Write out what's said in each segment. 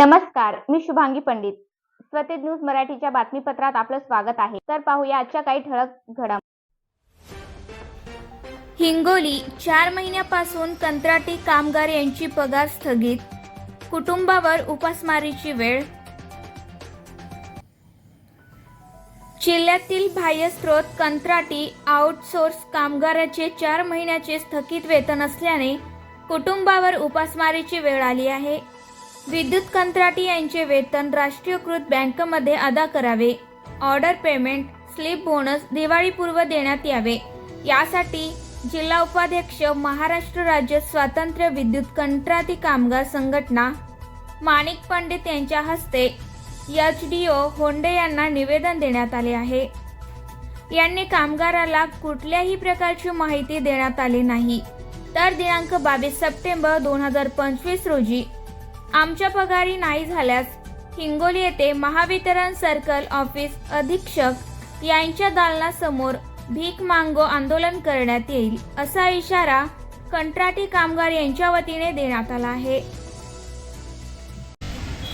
नमस्कार मी शुभांगी पंडित. स्वतेज न्यूज मराठीच्या बातमीपत्रात आपलं स्वागत आहे. तर पाहूया आजच्या काही ठळक घडाम हिंगोली चार महिन्यापासून कंत्राटी कामगार यांची पगार स्थगित. कुटुंबावर उपासमारीची वेळ. जिल्ह्यातील बाह्यस्त्रोत कंत्राटी आउटसोर्स कामगाराचे चार महिन्याचे स्थगित वेतन असल्याने कुटुंबावर उपासमारीची वेळ आली आहे. विद्युत कंत्राटी यांचे वेतन राष्ट्रीयकृत बँकमध्ये अदा करावे. ऑर्डर पेमेंट स्लिप बोनस दिवाळीपूर्व देण्यात यावे. यासाठी जिल्हा उपाध्यक्ष महाराष्ट्र राज्य स्वातंत्र्य विद्युत कंत्राटी कामगार संघटना माणिक पंडित यांच्या हस्ते एच डी ओ होंडे यांना निवेदन देण्यात आले आहे. यांनी कामगाराला कुठल्याही प्रकारची माहिती देण्यात आली नाही. तर दिनांक बावीस सप्टेंबर दोन हजार पंचवीस रोजी आमच्या पगारी नाही झाल्यास हिंगोली येथे महावितरण सर्कल ऑफिस अधीक्षक यांच्या दालनासमोर भीक मांगो आंदोलन करण्यात येईल असा इशारा कंत्राटी कामगार यांच्या वतीने देण्यात आला आहे.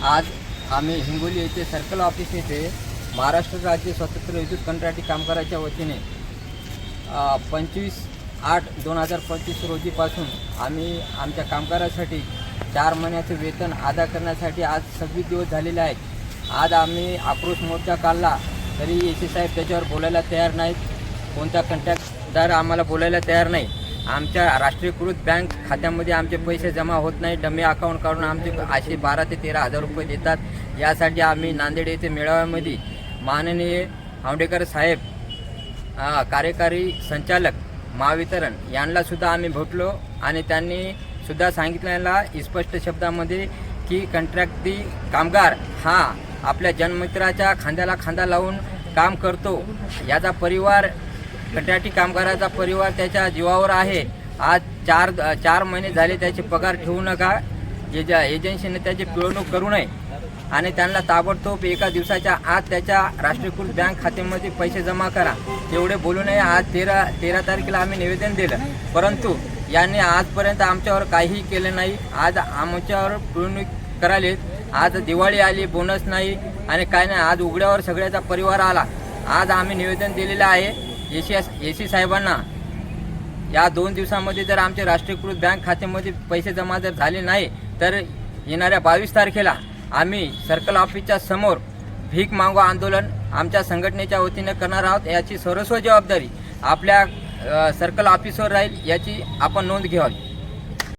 आज आम्ही हिंगोली येथे सर्कल ऑफिस येथे महाराष्ट्र राज्य स्वतंत्र विद्युत कंत्राटी कामगाराच्या वतीने पंचवीस आठ दोन हजार पंचवीस रोजीपासून आम्ही आमच्या कामगारासाठी चार महिन्याचे वेतन अदा करण्यासाठी आज सव्वीस दिवस झालेले आहेत. आज आम्ही आक्रोश मोर्चा काढला तरी ए सी साहेब त्याच्यावर बोलायला तयार नाहीत. कोणता कंट्रॅक्टदार आम्हाला बोलायला तयार नाही. आमच्या राष्ट्रीयकृत बँक खात्यामध्ये आमचे पैसे जमा होत नाही. डमी अकाउंट काढून आमचे असे बारा ते तेरा हजार रुपये देतात. यासाठी आम्ही नांदेड येथे मेळाव्यामध्ये माननीय हावडेकर साहेब कार्यकारी संचालक महावितरण यांनासुद्धा आम्ही भेटलो आणि त्यांनी सुद्धा सांगितलेला स्पष्ट शब्दामध्ये की कंट्रॅक्टी कामगार हा आपल्या जन्ममित्राच्या खांद्याला खांदा लावून काम करतो. याचा परिवार कंत्राटी कामगाराचा परिवार त्याच्या जीवावर आहे. आज चार चार महिने झाले त्याचे पगार ठेवू नका. जे ज्या एजन्सीने त्याची पिळवणूक करू नये. आणि त्यांना ताबडतोब एका दिवसाच्या आत त्याच्या राष्ट्रीयकृत बँक खात्यामध्ये पैसे जमा करा. तेवढे बोलू नये. आज तेरा तेरा तारखेला आम्ही निवेदन दिलं. परंतु यांनी आजपर्यंत आमच्यावर काहीही केलं नाही. आज आमच्यावर पूर्ण करायले. आज दिवाळी आली बोनस नाही आणि काय नाही. आज उघड्यावर सगळ्याचा परिवार आला. आज आम्ही निवेदन दिलेलं आहे ए सी ए सी साहेबांना. या दोन दिवसामध्ये जर आमचे राष्ट्रीयकृत बँक खात्यामध्ये पैसे जमा जर झाले नाही तर येणाऱ्या बावीस तारखेला आम्ही सर्कल ऑफिसच्या समोर भीक मागो आंदोलन आमच्या संघटनेच्या वतीने करणार आहोत. याची सर्वस्व जबाबदारी आपल्या सर्कल ऑफिसवर राहील याची आपण नोंद घ्यावी.